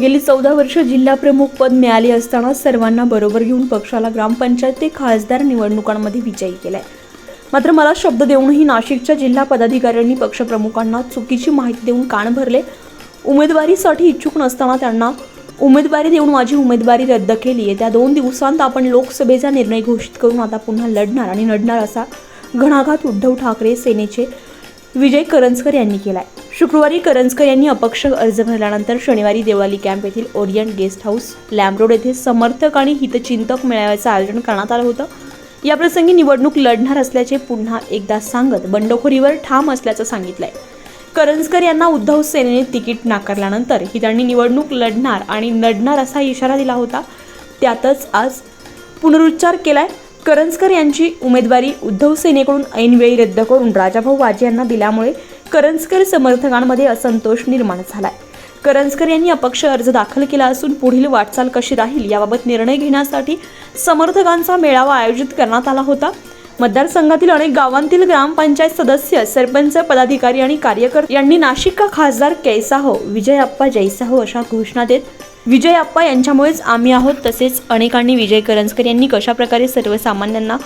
गेली चौदा वर्ष जिल्हाप्रमुख पद मिळाले असताना सर्वांना बरोबर घेऊन पक्षाला ग्रामपंचायत ते खासदार निवडणुकांमध्ये विजयी केलाय. मात्र मला शब्द देऊनही नाशिकच्या जिल्हा पदाधिकाऱ्यांनी पक्षप्रमुखांना चुकीची माहिती देऊन कान भरले. उमेदवारीसाठी इच्छुक नसताना त्यांना उमेदवारी देऊन माझी उमेदवारी रद्द केली आहे. त्या दोन दिवसांत आपण लोकसभेचा निर्णय घोषित करून आता पुन्हा लढणार आणि लढणार असा घणाघात उद्धव ठाकरे सेनेचे विजय करंजकर यांनी केला आहे शुक्रवारी करंजकर यांनी अपक्ष अर्ज भरल्यानंतर शनिवारी देवळाली कॅम्प येथील Orient guest house lamp road येथे समर्थक आणि हितचिंतक मेळाव्याचं आयोजन करण्यात आलं होतं. याप्रसंगी निवडणूक लढणार असल्याचे पुन्हा एकदा सांगत बंडखोरीवर ठाम असल्याचं सांगितलंय. करंजकर यांना उद्धव सेनेने तिकीट नाकारल्यानंतर ही त्यांनी निवडणूक लढणार आणि लढणार असा इशारा दिला होता. त्यातच आज पुनरुच्चार केलाय. करंजकर यांची उमेदवारी उद्धव सेनेकडून ऐनवेळी रद्द करून राजाभाऊ वाजे यांना दिल्यामुळे करंजकर समर्थकांमध्ये असंतोष निर्माण झालाय. करंजकर यांनी अपक्ष अर्ज दाखल केला असून पुढील वाटचाल कशी राहील याबाबत निर्णय घेण्यासाठी समर्थकांचा मेळावा आयोजित करण्यात आला होता. मतदारसंघातील अनेक गावांतील ग्रामपंचायत सदस्य सरपंच पदाधिकारी आणि कार्यकर्ते यांनी नाशिक का खासदार कैसाहो विजय अप्पा जैसाहो अशा घोषणा देत विजय अप्पा यांच्यामुळेच आम्ही आहोत तसेच अनेकांनी विजय करंजकर यांनी कशाप्रकारे सर्वसामान्यांना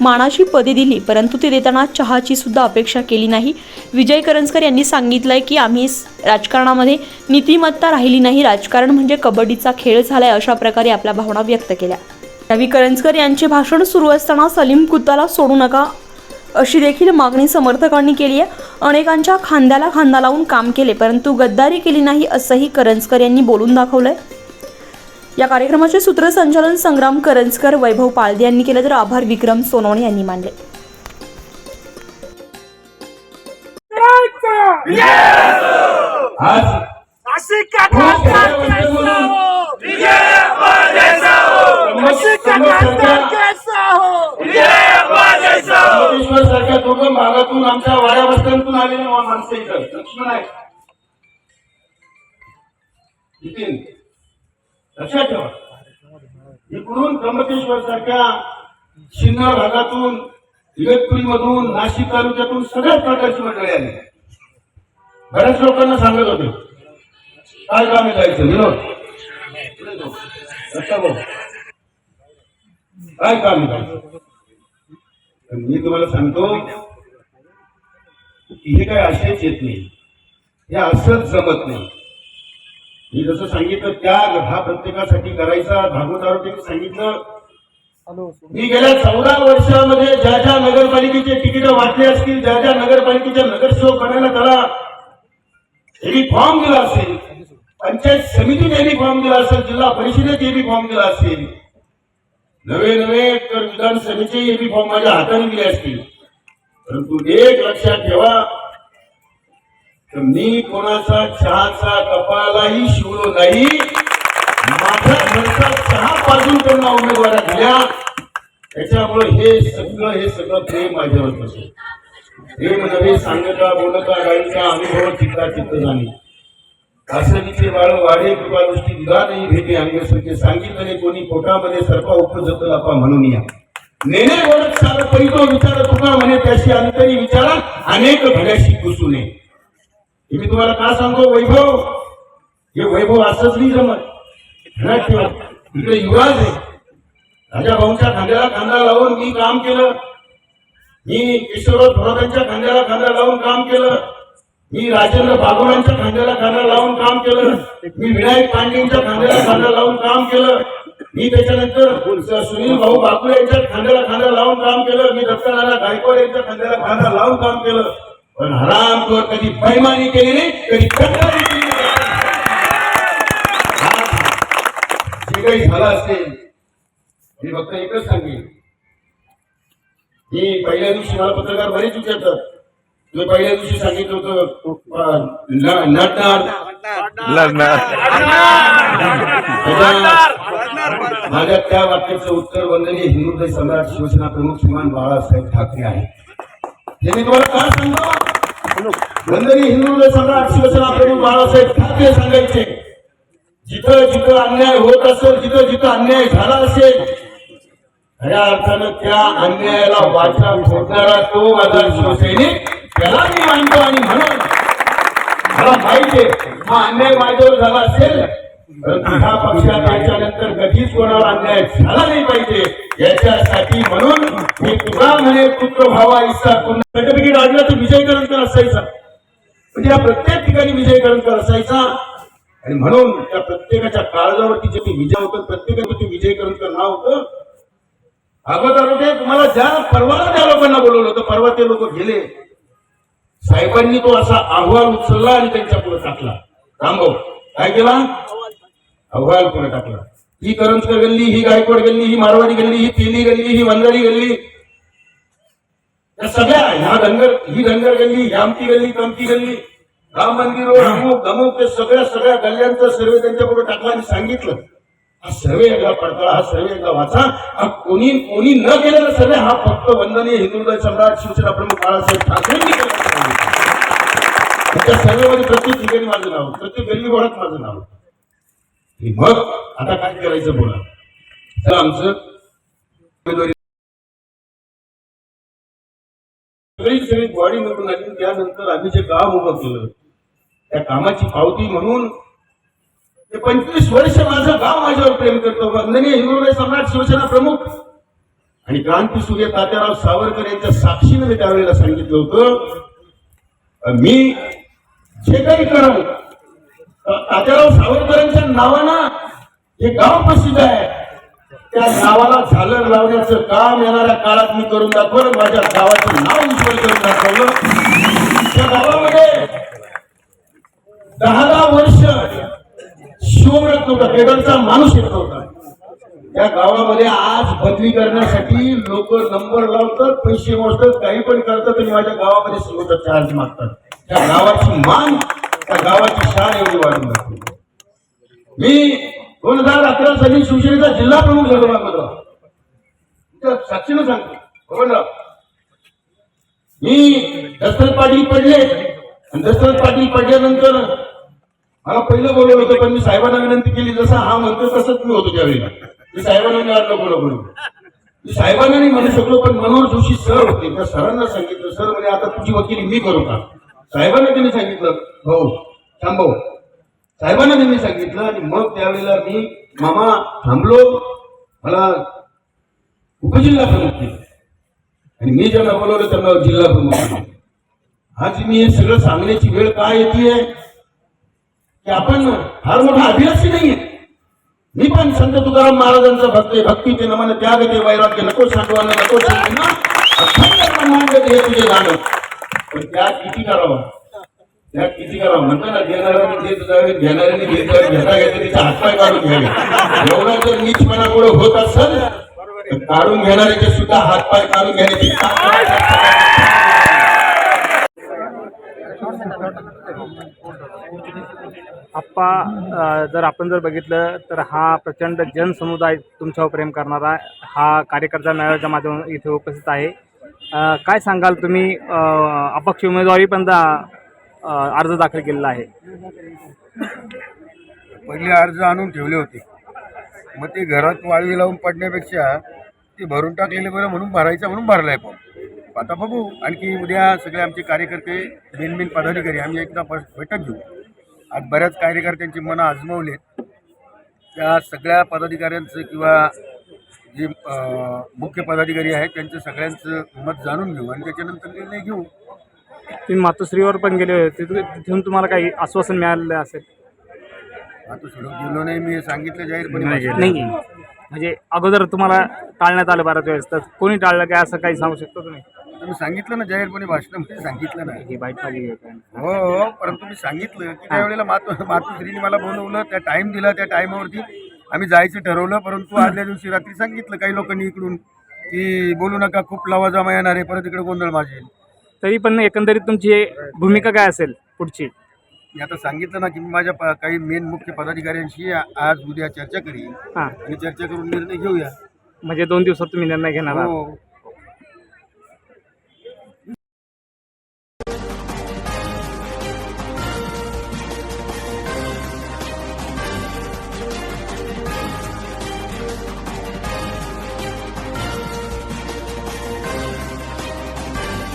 मानाची पदे दिली परंतु ते देताना चहाची सुद्धा अपेक्षा केली नाही. विजय करंजकर यांनी सांगितलंय की आम्ही राजकारणामध्ये नीतिमत्ता राहिली नाही राजकारण म्हणजे कबड्डीचा खेळ झालाय अशा प्रकारे आपल्या भावना व्यक्त केल्या. रवी करंजकर यांचे भाषण सुरू असताना सलीम कुत्ताला सोडू नका अशी देखील मागणी समर्थकांनी केली आहे. अनेकांच्या खांद्याला खांदा लावून काम केले परंतु गद्दारी केली नाही असंही करंजकर यांनी बोलून दाखवलंय. या कार्यक्रमाचे सूत्रसंचालन संग्राम करंजकर वैभव पाळदे यांनी केले तर आभार विक्रम सोनवणे यांनी मानले. आज नाशिक का खासदार कैसा हो नाशिक का खासदार कैसा हो ईश्वर सारख्या दुर्गम भागातून आमच्या वाड्या वस्त्यांतून आलेले मा- माणसं इथं. लक्ष्मण आहे नितीन लक्षात ठेवा. इकडून त्र्यंबकेश्वर सारख्या सिन्नर भागातून इगतपुरी मधून नाशिक तालुक्यातून सगळ्याच प्रकारची मंडळी आली. बऱ्याच लोकांना सांगत होते. काय कामे जायचं? विनोद लक्षात काय काम जायचं? मी तुम्हाला सांगतो की हे काय असेच येत नाही. हे असंच जमत नाही. मी जसं सांगितलं त्याग हा प्रत्येकासाठी करायचा. भागवत आरोग्याने सांगितलं मी गेल्या चौदा वर्षामध्ये ज्या ज्या नगरपालिकेचे तिकीट वाटले असतील ज्या ज्या नगरपालिकेच्या नगरसेवक बनायला त्याला एबी फॉर्म दिला असेल पंचायत समितीने एबी फॉर्म दिला असेल जिल्हा परिषदेत एबी फॉर्म दिला असेल नवे नवे तर विधानसभेचे एबी फॉर्म माझ्या हाताने दिले असतील. परंतु एक लक्षात ठेवा तर मी कोणाचा चहाचा कपालाही शिवलो नाही माझ्या घरचा चहा पाजून त्यांना उमेदवारा दिल्या. त्याच्यामुळे हे सगळं हे सगळं प्रेम माझ्यावर असेल प्रेम नव्हे सांगता बोलता गायचा अनुभव चित्ता चित्त जाणे आसनीचे बाळ वाढे कृपा दृष्टी दिला नाही भेटे अंगसुखे सांगितले कोणी पोटामध्ये सर्पा उपजत लापा म्हणून या. नेने ओळख सार परितो विचार तुका म्हणे त्याशी अंतरी विचारा अनेक भल्याशी घुसू नये. हे मी तुम्हाला का सांगतो वैभव? हे वैभव असंच नाही जमत. ध्यानात ठेवा. इकडे युवराज आहे. राजा भाऊंच्या खांद्याला खांदा लावून मी काम केलं. मी किशोरराव थोरातांच्या खांद्याला खांदा लावून काम केलं. मी राजेंद्र बागोळांच्या खांद्याला खांदा लावून काम केलं. मी विनायक पांडेंच्या खांद्याला खांदा लावून काम केलं. मी त्याच्यानंतर सुनील भाऊ बापू यांच्या खांद्याला खांदा लावून काम केलं. मी दत्तनाना गायकवाड यांच्या खांद्याला खांदा लावून काम केलं. पण हराम कधी बैमानी केली नाही कधी केली जे काही झालं असेल मी फक्त एकच सांगेन. मी पहिल्या दिवशी मला पत्रकार बरेच विचारतात. मी पहिल्या दिवशी सांगितलं होतं त्याच्या- माझ्या त्या वाक्याचं उत्तर वंदनीय हिंदुदय सम्राट शिवसेना प्रमुख श्रीमान बाळासाहेब ठाकरे आहे हे मी तुम्हाला का सांगतो वंदनीय हिंदुदय सम्राट शिवसेना प्रमुख बाळासाहेब ठाकरे सांगायचे. जिथं जिथं अन्याय होत असेल जिथं जिथं अन्याय झाला असेल खऱ्या अर्थानं त्या अन्यायाला वाचा फोडणारा तो माझा शिवसैनिक. त्याला मी मानतो आणि म्हणून मला माहिती आहे हा अन्याय माझ्यावर झाला असेल परंतु ह्या पक्षात याच्यानंतर कधीच कोणाला अन्याय झाला नाही पाहिजे. याच्यासाठी म्हणून मी तुला म्हणे पुत्र भावा इच्छा सर्टिफिकेट आणलं तर विजय करंकर असायचा. म्हणजे या प्रत्येक ठिकाणी विजय करंकर असायचा. आणि म्हणून त्या प्रत्येकाच्या काळजावरती जे विजय होतं प्रत्येकाचं विजय करंकर नाव होतं. अगोदर होते तुम्हाला ज्या परवाला त्या लोकांना बोलवलं होतं परवा ते लोक गेले. साहेबांनी तो असा अहवाल उचलला आणि त्यांच्या पुढे टाकला. रामभाऊ काय केला? अहवाल पुढे टाकला. ही करंजकर गल्ली ही गायकवाड गल्ली ही मारवाडी गल्ली ही तेली गल्ली ही वंजारी गल्ली. या सगळ्या ह्या धनगर ही धनगर गल्ली ही आमची गल्ली तमकी गल्ली राम मंदिर अमुक अमुक ते सगळ्या सगळ्या गल्ल्यांचा सर्वे त्यांच्या पुढे टाकला आणि सांगितलं. हा सर्वे एकदा पडताळा हा सर्वे एकदा वाचा. हा कोणी कोणी न केलेला सर्वे हा फक्त वंदनीय हिंदुदय सम्राट शिवसेना प्रमुख बाळासाहेब ठाकरेंनी सर्वे. त्या सर्वेमध्ये प्रत्येक ठिकाणी माझं नाव प्रत्येक गल्ली बोळात माझं नाव. मग आता काय करायचं बोला तर आमचं. सगळी सगळी बॉडी निवडून आली त्यानंतर आम्ही जे काम उभं केलं त्या कामाची पावती म्हणून ते पंचवीस वर्ष माझं गाव माझ्यावर प्रेम करतो. वंदनीय हिंदुराय सम्राट शिवसेना प्रमुख आणि क्रांती सूर्य तात्याराव सावरकर यांच्या साक्षीने मी त्यावेळेला सांगितलं होतं मी जे काही करव तात्याराव सावरकरांच्या नावानं हे गाव प्रसिद्ध आहे. त्या गावाला झालर लावण्याचं काम येणाऱ्या काळात मी करून दाखवलं. माझ्या गावाचं नाव उज्ज्वल करून दाखवलं. त्या गावामध्ये दहा दहा वर्ष शिवव्रत नव्हता केडरचा माणूस येत नव्हता. त्या गावामध्ये आज बदली करण्यासाठी लोक नंबर लावतात पैसे मोजतात काही पण करतात आणि माझ्या गावामध्ये सर्वत्र चार्ज मागतात. त्या गावाची मान त्या गावाची शान एवढी वाढून दाखवली मी दोन हजार अकरा साली शिवसेनेचा जिल्हा प्रमुख झालो माझा साक्षीनं सांगतो. बघा मी दशरथ पाटील पडले आणि दशरथ पाटील पडल्यानंतर मला पहिलं बोलवलं होतं पण मी साहेबांना विनंती केली जसं हा म्हणतो तसंच मी होतो त्यावेळेला मी साहेबांना मी नको नको मी साहेबांना नाही म्हणू शकलो पण मनोहर जोशी सर होते. त्या सरांना सांगितलं सर म्हणजे आता तुझी वकिली मी करू का? साहेबांना त्यांनी सांगितलं. हो. थांबव. साहेबांना त्यांनी सांगितलं आणि मग त्यावेळेला मी मामा थांबलो. मला उपजिल्हा प्रमुख केलं. आणि मी ज्यांना बोलवलं त्यांना जिल्हा प्रमुख केलं. आज मी हे सगळं सांगण्याची वेळ काय येते की आपण फार मोठा अभिलाषी नाहीये. मी पण संत तुकाराम महाराजांचा भक्त आहे. भक्ती ते नमन त्याग ते वैराग्य नको सांडवानं नको सांगणं अखंड ब्रह्मांड हे तुझे जाणं पण त्या किती करावा? त्या किती करावा? म्हणतो ना देणाऱ्याने घेत जावे घेणाऱ्याने घेत जावे घेता घेता तिचा हातपाय काढून घ्यावे. एवढा जर नीचपणा पुढे होत असेल तर काढून घेणाऱ्याचे सुद्धा हातपाय काढून घेण्याची आप्पा जर आपण जर बघितलं तर हा प्रचंड जनसमुदाय तुमच्यावर प्रेम करणारा हा कार्यकर्ता मेळाव्याच्या माध्यमातून इथे उपस्थित आहे. काय सांगाल तुम्ही? अपक्ष उमेदवारी पण दा- अर्ज दाखल केलेला आहे. पहिले अर्ज आणून ठेवले होते. मग ते घरात वाळवी लावून पडण्यापेक्षा ते भरून टाकलेले बरं म्हणून भरायचं म्हणून भरलाय पण आता बघू आणखी उद्या सगळे आमचे कार्यकर्ते मेन पदाधिकारी आम्ही एकदा बैठक घेऊ. आज बऱ्याच कार्यकर्त्यांची मनं आजमावलेत. त्या सगळ्या पदाधिकाऱ्यांचं किंवा जे मुख्य पदाधिकारी आहेत त्यांचं सगळ्यांचं मत जाणून घेऊ आणि त्याच्यानंतर निर्णय घेऊ. तुम्ही मातोश्रीवर पण गेले होते. तिथून तुम्हाला काही आश्वासन मिळालेलं असेल? आता सोडून गेलो नाही मी सांगितलं जाहीरपणे. नाही म्हणजे अगोदर तुम्हाला टाळण्यात आलं बऱ्याच वेळेस. तर कोणी टाळलं काय असं काही सांगू शकतो तुम्ही? मी सांगितलं ना जाहीरपणे भाषणामध्ये सांगितलं ना. ही बाईट? हो हो परंतु मी सांगितलं की त्यावेळेला मातू मातुश्रीने मला बोलवलं त्या टाइम दिला त्या टाइमावरती आम्ही जायचं ठरवलं परंतु आदल्या दिवशी रात्री सांगितलं काही लोकांनी इकडून की बोलू नका खूप लवाजमा येणार आहे परत इकडे गोंधळ माझे तरी पण एकंदरीत तुमची भूमिका काय असेल पुढची? मी आता सांगितलं ना की मी माझ्या प- काही मेन मुख्य पदाधिकाऱ्यांशी आ- आज उद्या चर्चा करीन. हां. आणि चर्चा करून निर्णय घेऊया. म्हणजे दोन दिवसात तुम्ही निर्णय घेणार आहात. हो